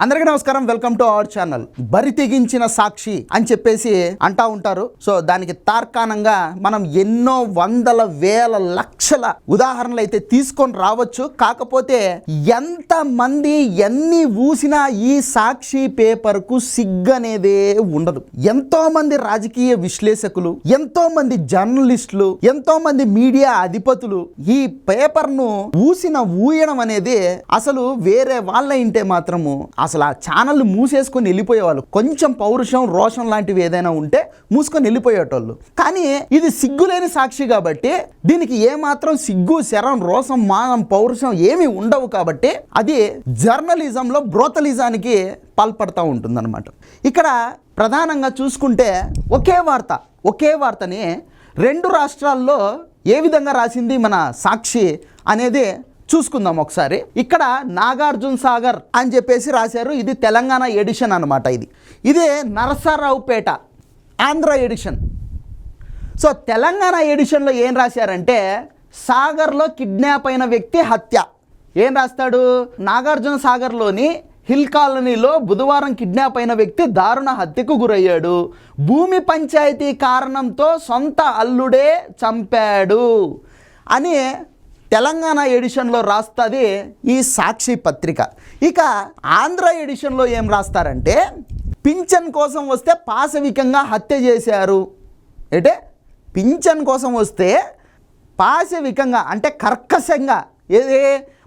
అందరికీ నమస్కారం. Welcome to our channel. బరి తెగించిన సాక్షి అని చెప్పేసి అంటా ఉంటారు. సో దానికి తార్కాణంగా మనం ఎన్నో వందల వేల లక్షల ఉదాహరణలు అయితే తీసుకొని రావచ్చు. కాకపోతే ఎంత మంది ఎన్ని ఊసినా ఈ సాక్షి పేపర్కు సిగ్గనేదే ఉండదు. ఎంతో మంది రాజకీయ విశ్లేషకులు ఎంతో మంది జర్నలిస్టులు ఎంతో మంది మీడియా అధిపతులు ఈ పేపర్ను ఊసిన ఊయడం అనేది అసలు వేరే వాళ్ళ ఇంటే మాత్రము అసలు ఆ ఛానళ్ళు మూసేసుకొని వెళ్ళిపోయేవాళ్ళు. కొంచెం పౌరుషం రోషం లాంటివి ఏదైనా ఉంటే మూసుకొని వెళ్ళిపోయేటోళ్ళు. కానీ ఇది సిగ్గులేని సాక్షి కాబట్టి దీనికి ఏమాత్రం సిగ్గు శరం రోషం మానం పౌరుషం ఏమీ ఉండవు కాబట్టి అది జర్నలిజంలో బ్రోతలిజానికి పాల్పడతా ఉంటుందన్నమాట. ఇక్కడ ప్రధానంగా చూసుకుంటే ఒకే వార్త ఒకే వార్తని రెండు రాష్ట్రాల్లో ఏ విధంగా రాసింది మన సాక్షి అనేది చూసుకుందాం ఒకసారి. ఇక్కడ నాగార్జున సాగర్ అని చెప్పేసి రాశారు. ఇది తెలంగాణ ఎడిషన్ అనమాట ఇది. ఇదే నరసరావుపేట ఆంధ్ర ఎడిషన్. సో తెలంగాణ ఎడిషన్లో ఏం రాశారంటే సాగర్లో కిడ్నాప్ అయిన వ్యక్తి హత్య. ఏం రాస్తాడు? నాగార్జున సాగర్లోని హిల్ కాలనీలో బుధవారం కిడ్నాప్ అయిన వ్యక్తి దారుణ హత్యకు గురయ్యాడు. భూమి పంచాయతీ కారణంతో సొంత అల్లుడే చంపాడు. అని తెలంగాణ ఎడిషన్లో రాస్తుంది ఈ సాక్షి పత్రిక. ఇక ఆంధ్ర ఎడిషన్లో ఏం రాస్తారంటే పింఛన్ కోసం వస్తే పాశవికంగా హత్య చేశారు. అంటే పింఛన్ కోసం వస్తే పాశవికంగా అంటే కర్కశంగా ఏది?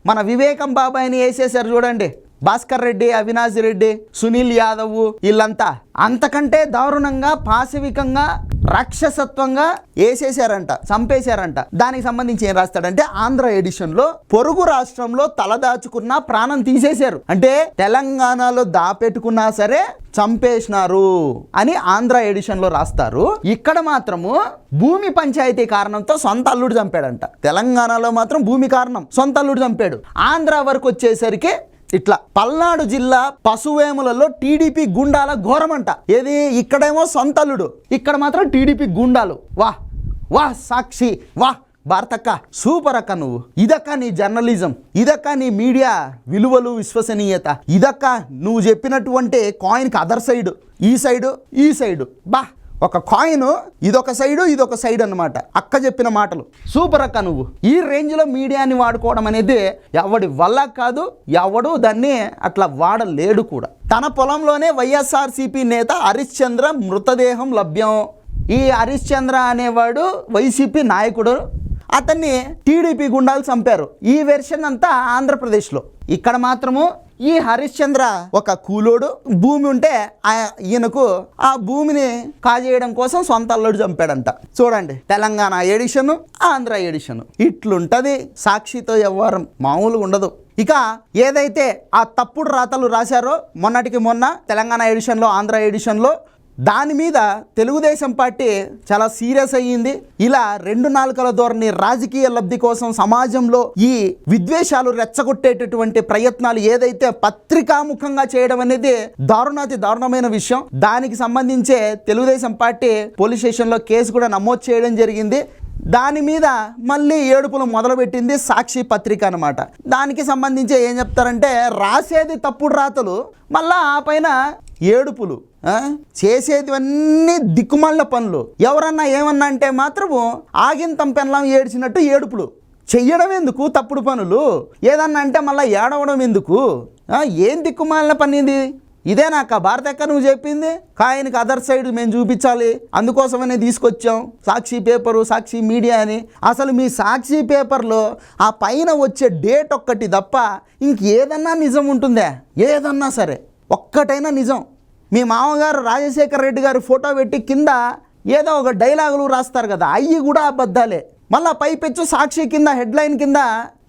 మన వివేకం బాబాయ్ని వేసేసారు చూడండి. భాస్కర్ రెడ్డి అవినాష్ రెడ్డి సునీల్ యాదవ్ వీళ్ళంతా. అంతకంటే దారుణంగా పాశవికంగా రాక్షసత్వంగా వేసేసారంట చంపేశారంట. దానికి సంబంధించి ఏం రాస్తాడంటే ఆంధ్ర ఎడిషన్లో పొరుగు రాష్ట్రంలో తలదాచుకున్న ప్రాణం తీసేశారు. అంటే తెలంగాణలో దాపెట్టుకున్నా సరే చంపేసినారు అని ఆంధ్ర ఎడిషన్లో రాస్తారు. ఇక్కడ మాత్రము భూమి పంచాయతీ కారణంతో సొంత అల్లుడు చంపాడంట. తెలంగాణలో మాత్రం భూమి కారణం సొంత అల్లుడు చంపాడు. ఆంధ్ర వరకు వచ్చేసరికి ఇట్లా పల్నాడు జిల్లా పశువేములలో టీడీపీ గుండాల ఘోరమంట. ఏది? ఇక్కడేమో సొంత అల్లుడు ఇక్కడ మాత్రం టీడీపీ గుండాలు. వా వా సాక్షి వా భారతక్క సూపర్ అక్క నువ్వు. ఇదక్క నీ జర్నలిజం ఇదక్క నీ మీడియా విలువలు విశ్వసనీయత ఇదక్క నువ్వు చెప్పినటువంటి కాయిన్కి అదర్ సైడ్ ఈ సైడు ఈ సైడు. బా ఒక కాయిన్ ఇదొక సైడు ఇదొక సైడ్ అన్నమాట. అక్క చెప్పిన మాటలు. సూపర్ అక్క నువ్వు. ఈ రేంజ్లో మీడియాని వాడుకోవడం అనేది ఎవడి వల్ల కాదు ఎవడు దాన్ని అట్లా వాడలేడు కూడా. తన పొలంలోనే వైఎస్ఆర్సీపీ నేత హరిశ్చంద్ర మృతదేహం లభ్యం. ఈ హరిశ్చంద్ర అనేవాడు వైసీపీ నాయకుడు. అతన్ని టీడీపీ గుండాలు చంపారు. ఈ వెర్షన్ అంతా ఆంధ్రప్రదేశ్లో. ఇక్కడ మాత్రము ఈ హరిశ్చంద్ర ఒక కూలోడు భూమి ఉంటే ఈయనకు ఆ భూమిని కాజేయడం కోసం సొంత అల్లుడు చంపాడంట. చూడండి తెలంగాణ ఎడిషన్ ఆంధ్ర ఎడిషన్. ఇట్లుంటది సాక్షితో వ్యవహారం మామూలుగా ఉండదు. ఇక ఏదైతే ఆ తప్పుడు రాతలు రాశారో మొన్నటికి మొన్న తెలంగాణ ఎడిషన్లో ఆంధ్ర ఎడిషన్లో దాని మీద తెలుగుదేశం పార్టీ చాలా సీరియస్ అయ్యింది. ఇలా రెండు నాలుకల ధోరణి రాజకీయ లబ్ధి కోసం సమాజంలో ఈ విద్వేషాలు రెచ్చగొట్టేటటువంటి ప్రయత్నాలు ఏదైతే పత్రికాముఖంగా చేయడం అనేది దారుణాతి దారుణమైన విషయం. దానికి సంబంధించే తెలుగుదేశం పార్టీ పోలీస్ స్టేషన్లో కేసు కూడా నమోదు చేయడం జరిగింది. దాని మీద మళ్ళీ ఏడుపులు మొదలుపెట్టింది సాక్షి పత్రిక అనమాట దానికి సంబంధించి ఏం చెప్తారంటే రాసేది తప్పుడు రాతలు మళ్ళా ఆ పైన ఏడుపులు. చేసేటివన్నీ దిక్కుమాలిన పనులు. ఎవరన్నా ఏమన్నా అంటే మాత్రము ఆగింతం పెనలం ఏడ్చినట్టు ఏడుపులు. చెయ్యడం ఎందుకు? తప్పుడు పనులు. ఏదన్నా అంటే మళ్ళీ ఏడవడం ఎందుకు? ఏం దిక్కుమాలిన పని ఇది? ఇదే నాకు భారత ఎక్కడ నువ్వు చెప్పింది? కాయనికి అదర్ సైడ్ మేము చూపించాలి. అందుకోసమనే తీసుకొచ్చాం. సాక్షి పేపరు సాక్షి మీడియా అని. అసలు మీ సాక్షి పేపర్లో ఆ పైన వచ్చే డేట్ ఒక్కటి తప్ప ఇంకేదన్నా నిజం ఉంటుందే? ఏదన్నా సరే. ఒక్కటైనా నిజం. మీ మామగారు రాజశేఖర్ రెడ్డి గారు ఫోటో పెట్టి కింద ఏదో ఒక డైలాగులు రాస్తారు కదా అవి కూడా అబద్ధాలే. మళ్ళా పైపెచ్చు సాక్షి కింద హెడ్లైన్ కింద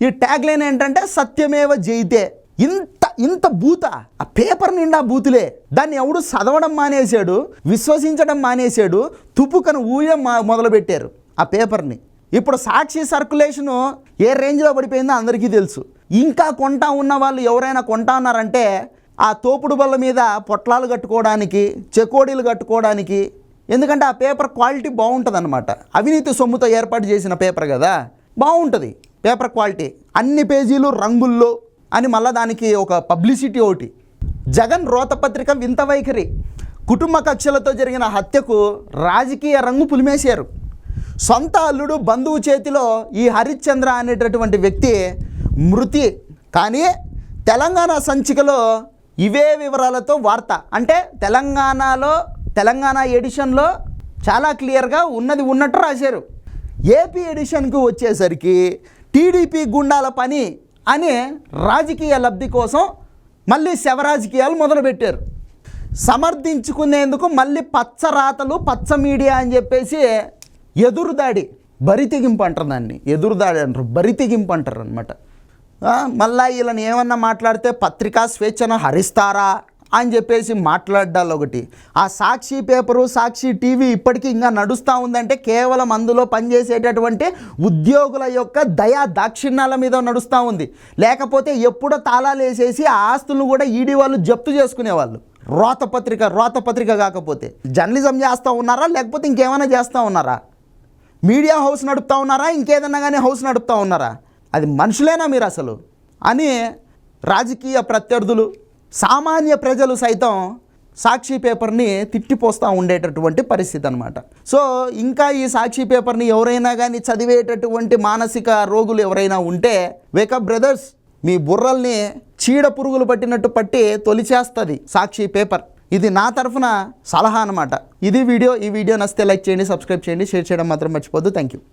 ఈ ట్యాగ్ లైన్ ఏంటంటే సత్యమేవ జయితే ఇంత ఇంత బూత ఆ పేపర్ నిండా బూతులే దాన్ని ఎవడు చదవడం మానేశాడు విశ్వసించడం మానేశాడు తుపుకను ఊయడం మొదలుపెట్టారు ఆ పేపర్ని. ఇప్పుడు సాక్షి సర్క్యులేషను ఏ రేంజ్లో పడిపోయిందో అందరికీ తెలుసు. ఇంకా కొంటా ఉన్న వాళ్ళు ఎవరైనా కొంటా ఉన్నారంటే ఆ తోపుడు బల్ల మీద పొట్లాలు కట్టుకోవడానికి చెకోడీలు కట్టుకోవడానికి ఎందుకంటే ఆ పేపర్ క్వాలిటీ బాగుంటుంది అనమాట అవినీతి సొమ్ముతో ఏర్పాటు చేసిన పేపర్ కదా. బాగుంటుంది పేపర్ క్వాలిటీ. అన్ని పేజీలు రంగుల్లో అని మళ్ళీ దానికి ఒక పబ్లిసిటీ ఒకటి. జగన్ రోతపత్రిక వింత వైఖరి. కుటుంబ కక్షలతో జరిగిన హత్యకు రాజకీయ రంగు పులిమేశారు. సొంత అల్లుడు బంధువు చేతిలో ఈ హరిశ్చంద్ర అనేటటువంటి వ్యక్తి మృతి. కానీ తెలంగాణ సంచికలో ఇవే వివరాలతో వార్త. అంటే తెలంగాణలో తెలంగాణ ఎడిషన్లో చాలా క్లియర్గా ఉన్నది ఉన్నట్టు రాశారు. ఏపీ ఎడిషన్కు వచ్చేసరికి టీడీపీ గుండాల పని అనే రాజకీయ లబ్ధి కోసం మళ్ళీ శవరాజకీయాలు మొదలుపెట్టారు. సమర్థించుకునేందుకు మళ్ళీ పచ్చ రాతలు పచ్చ మీడియా అని చెప్పేసి ఎదురుదాడి బరితెగింపు అంటారు దాన్ని. ఎదురుదాడి అంటారు బరితెగింపు అంటారు అనమాట మళ్ళా వీళ్ళని ఏమన్నా మాట్లాడితే పత్రికా స్వేచ్ఛను హరిస్తారా అని చెప్పేసి మాట్లాడాలి ఒకటి. ఆ సాక్షి పేపరు సాక్షి టీవీ ఇప్పటికీ ఇంకా నడుస్తూ ఉందంటే కేవలం అందులో పనిచేసేటటువంటి ఉద్యోగుల యొక్క దయా దాక్షిణ్యాల మీద నడుస్తూ ఉంది. లేకపోతే ఎప్పుడో తాళాలు వేసేసి ఆ ఆస్తులను కూడా ఈడీ వాళ్ళు జప్తు చేసుకునేవాళ్ళు. వ్రాత పత్రిక కాకపోతే. జర్నలిజం చేస్తూ ఉన్నారా? లేకపోతే ఇంకేమైనా చేస్తూ ఉన్నారా? మీడియా హౌస్ నడుపుతా ఉన్నారా? ఇంకేదన్నా కానీ హౌస్ నడుపుతా ఉన్నారా? అది మనుషులేనా మీరు అసలు? అని రాజకీయ ప్రత్యర్థులు సామాన్య ప్రజలు సైతం సాక్షి పేపర్ని తిట్టిపోస్తూ ఉండేటటువంటి పరిస్థితి అనమాట సో ఇంకా ఈ సాక్షి పేపర్ని ఎవరైనా కానీ చదివేటటువంటి మానసిక రోగులు ఎవరైనా ఉంటే వేకప్ బ్రదర్స్ మీ బుర్రల్ని చీడ పురుగులు పట్టినట్టు పట్టి తొలిచేస్తుంది సాక్షి పేపర్. ఇది నా తరఫున సలహా అనమాట ఇది వీడియో ఈ వీడియో నచ్చితే లైక్ చేయండి సబ్స్క్రైబ్ చేయండి షేర్ చేయడం మాత్రం మర్చిపోద్దు థ్యాంక్ యూ